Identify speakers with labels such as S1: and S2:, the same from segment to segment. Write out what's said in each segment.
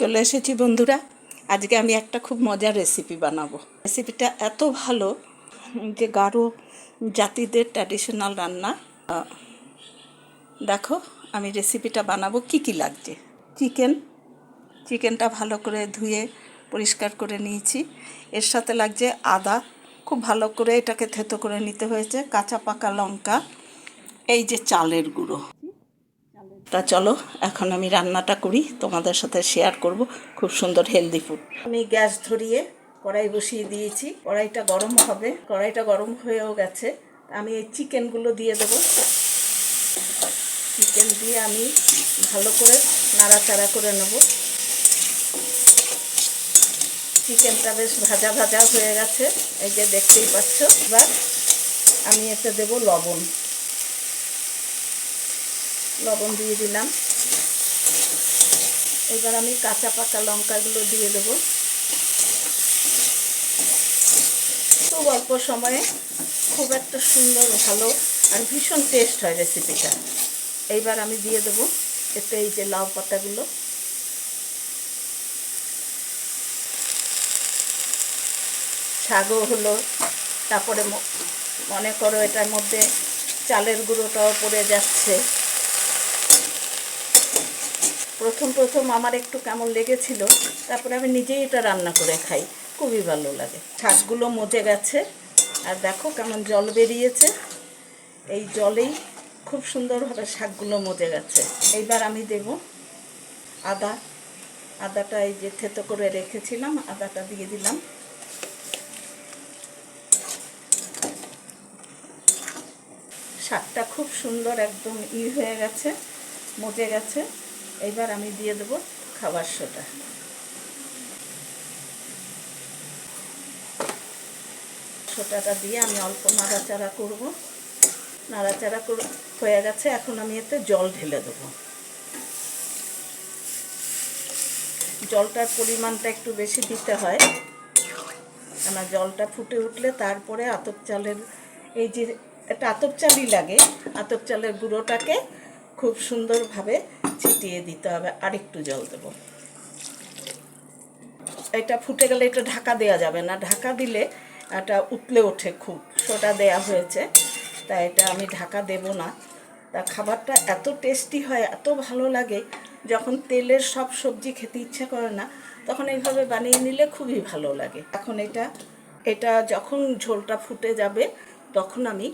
S1: চলে এসেছি বন্ধুরা। আজকে আমি একটা খুব মজার রেসিপি বানাবো। রেসিপিটা এত ভালো যে গাঢ় জাতিদের ট্র্যাডিশনাল রান্না। দেখো, আমি রেসিপিটা বানাবো কি কি লাগছে। চিকেন চিকেনটা ভালো করে ধুয়ে পরিষ্কার করে নিয়েছি। এর সাথে লাগছে আদা। খুব ভালো করে এটাকে থেতো করে নিতে হয়েছে। কাঁচা পাকা লঙ্কা। এই যে চালের গুঁড়ো। তা চলো, এখন আমি রান্নাটা করি, তোমাদের সাথে শেয়ার করব খুব সুন্দর হেলদি ফুড আমি গ্যাস ধরিয়ে কড়াই বসিয়ে দিয়েছি, কড়াইটা গরম হবে, কড়াইটা গরম হয়েও গেছে। আমি এই চিকেনগুলো দিয়ে দেবো। চিকেন দিয়ে আমি ভালো করে নাড়াচাড়া করে নেব। চিকেনটা বেশ ভাজা ভাজা হয়ে গেছে, এই যে দেখতেই পাচ্ছ। এবার আমি এতে দেব লবণ। লবণ দিয়ে দিলাম। এবার আমি কাঁচা পাকা লঙ্কাগুলো দিয়ে দেব। খুব অল্প সময়ে খুব একটা সুন্দর ভালো আর ভীষণ টেস্ট হয় রেসিপিটা এইবার আমি দিয়ে দেব এতে এই যে লাউ পাতাগুলো। শাকও হলো, তারপরে মনে করো এটার মধ্যে চালের গুঁড়োটাও পড়ে যাচ্ছে। প্রথম প্রথম আমার একটু কেমন লেগেছিল। তারপরে আমি নিজেই এটা রান্না করে খাই। খুবই ভালো লাগে। শাকগুলো মজে গেছে। আর দেখো কেমন জল বেরিয়েছে। এই জলেই খুব সুন্দরভাবে শাকগুলো মজে গেছে। এইবার আমি দেব আদা। আদাটা এই যে থেতো করে রেখেছিলাম, আদাটা দিয়ে দিলাম। শাকটা খুব সুন্দর একদম ই হয়ে গেছে, মজে গেছে। এইবার আমি দিয়ে দেবো খাবার সোটা। সোটাটা দিয়ে আমি অল্প নাড়াচাড়া করব। নাড়াচাড়া হয়ে গেছে, এখন আমি এতে জল ঢেলে দেবো। জলটার পরিমাণটা একটু বেশি দিতে হয়। কেন জলটা ফুটে উঠলে তারপরে আতপ চালের এই যে এটা আতপ চালই লাগে। আতপ চালের গুঁড়োটাকে খুব সুন্দরভাবে ছিটিয়ে দিতে হবে, আরেকটু জল দেব। এটা ফুটে গেলে এটা ঢাকা দেওয়া যাবে না। ঢাকা দিলে এটা উতলে ওঠে খুব সোটা দেয়া হয়েছে, তাই এটা আমি ঢাকা দেব না। তা খাবারটা এত টেস্টি হয়, এত ভালো লাগে, যখন তেলের সব সবজি খেতে ইচ্ছে করে না, তখন এইভাবে বানিয়ে নিলে খুবই ভালো লাগে। এখন এটা এটা যখন ঝোলটা ফুটে যাবে, তখন আমি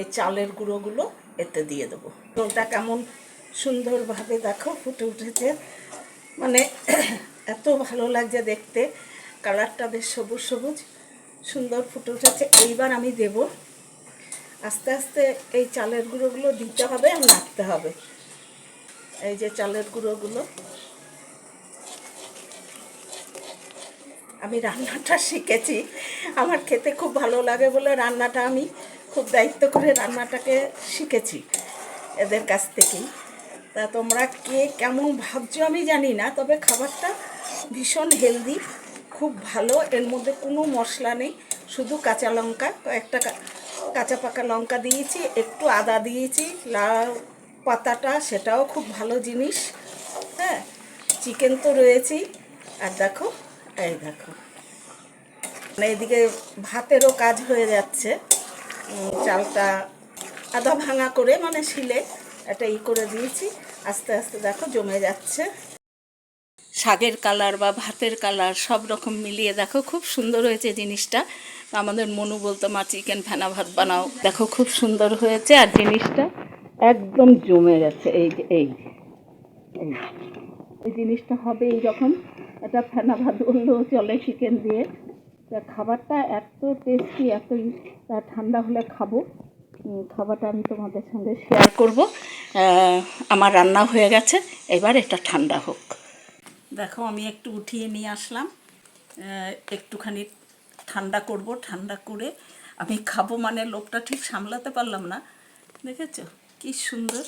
S1: এই চালের গুঁড়োগুলো এতে দিয়ে দেবো। ঝোলটা কেমন সুন্দরভাবে দেখো ফুটে উঠেছে। মানে এত ভালো লাগছে দেখতে। কালারটা বেশ সবুজ সবুজ, সুন্দর ফুটে উঠেছে। এইবার আমি দেব। আস্তে আস্তে এই চালের গুঁড়োগুলো দিতে হবে আর নাড়তে হবে। এই যে চালের গুঁড়োগুলো। আমি রান্নাটা শিখেছি। আমার খেতে খুব ভালো লাগে বলে রান্নাটা আমি খুব দায়িত্ব করে রান্নাটাকে শিখেছি এদের কাছ থেকেই। তা তোমরা কে কেমন ভাবছ আমি জানি না, তবে খাবারটা ভীষণ হেলদি খুব ভালো। এর মধ্যে কোনো মশলা নেই, শুধু কাঁচা লঙ্কা কা- কাঁচা পাকা লঙ্কা দিয়েছি, একটু আদা দিয়েছি, লাউ পাতাটা, সেটাও খুব ভালো জিনিস। হ্যাঁ চিকেন তো রয়েছেই। আর দেখো, এই দেখো। মানে এদিকে ভাতেরও কাজ হয়ে যাচ্ছে। চালটা আদা ভাঙা করে মানে শিলে একটা ই করে দিয়েছি। আস্তে আস্তে দেখো জমে যাচ্ছে। শাকের কালার বা ভাতের কালার সব রকম মিলিয়ে দেখো খুব সুন্দর হয়েছে জিনিসটা। আমাদের মনু বলতো, মা, চিকেন ফেনা ভাত বানাও। দেখো খুব সুন্দর হয়েছে আর জিনিসটা একদম জমে গেছে। এই যে, এই এই জিনিসটা হবে এইরকম এটা ফেনা ভাত বললেও চলে চিকেন দিয়ে। তা খাবারটা এত টেস্টি এত ঠান্ডা হলে খাব। খাবারটা আমি তোমাদের সঙ্গে শেয়ার করব। আমার রান্না হয়ে গেছে, এবার এটা ঠান্ডা হোক। দেখো, আমি একটু উঠিয়ে নিয়ে আসলাম। একটুখানি ঠান্ডা করব, ঠান্ডা করে আমি খাব মানে লোকটা ঠিক সামলাতে পারলাম না। দেখেছ? কি সুন্দর।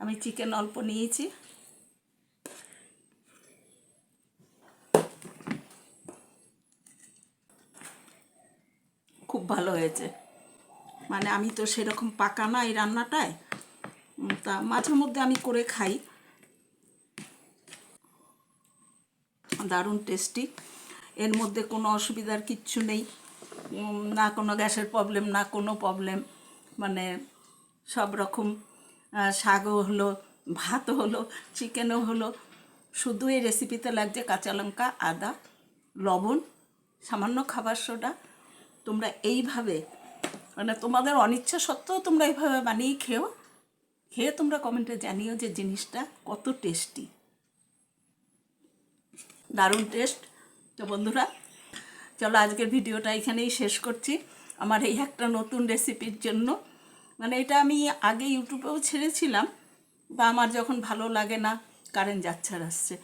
S1: আমি চিকেন অল্প নিয়েছি। খুব ভালো হয়েছে। মানে আমি তো সেরকম পাকা না এই রান্নাটায়। তা মাঝে মধ্যে আমি করে খাই। দারুণ টেস্টি এর মধ্যে কোনো অসুবিধার কিচ্ছু নেই। না কোনো গ্যাসের প্রবলেম না কোনো প্রবলেম মানে সব রকম শাকও হলো, ভাতও হলো চিকেনও হলো। শুধু এই রেসিপিতে লাগছে কাঁচা লঙ্কা, আদা, লবণ, সামান্য খাবার সোডা। তোমরা এইভাবে মানে তোমাদের অনিচ্ছা সত্ত্বেও তোমরা এইভাবে বানিয়ে খেও। খেয়ে তোমরা কমেন্টে জানিও যে জিনিসটা কত টেস্টি। দারুণ টেস্ট। তো বন্ধুরা, চলো আজকের ভিডিওটা এখানেই শেষ করছি। আমার এই একটা নতুন রেসিপির জন্য। মানে এটা আমি আগে ইউটিউবেও ছেড়েছিলাম, বা আমার যখন ভালো লাগে না কারেন্ট যাচ্ছে আর আসছে,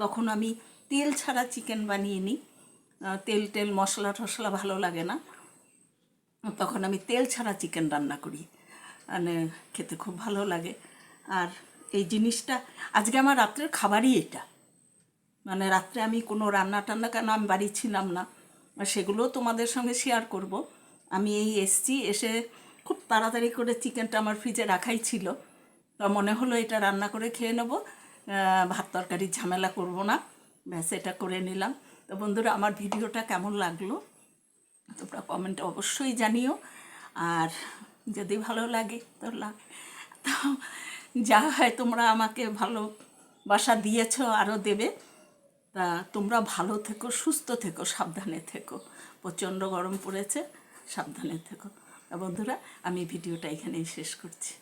S1: তখন আমি তেল ছাড়া চিকেন বানিয়ে নিই। তেল টেল মশলা, টশলা ভালো লাগে না। তখন আমি তেল ছাড়া চিকেন রান্না করি। মানে খেতে খুব ভালো লাগে। আর এই জিনিসটা, আজকে আমার রাত্রের খাবারই এটা। মানে রাত্রে আমি কোনো রান্না টান্না কেন, আমি বাড়ি ছিলাম না। আর সেগুলোও তোমাদের সঙ্গে শেয়ার করব। আমি এই এসছি, এসে খুব তাড়াতাড়ি করে চিকেনটা আমার ফ্রিজে রাখাই ছিল। তা মনে হলো এটা রান্না করে খেয়ে নেব। ভাত তরকারির ঝামেলা করব না। ব্যাস, এটা করে নিলাম। তো বন্ধুরা, আমার ভিডিওটা কেমন লাগল? তোমরা কমেন্ট অবশ্যই জানিও। আর যদি ভালো লাগে, তো তো যা হয় তোমরা আমাকে ভালো বাসা দিয়েছ আরও দেবে। তা তোমরা ভালো থেকো, সুস্থ থেকো, সাবধানে থেকো। প্রচণ্ড গরম পড়েছে, সাবধানে থেকো। বন্ধুরা, আমি ভিডিওটা এখানেই শেষ করছি।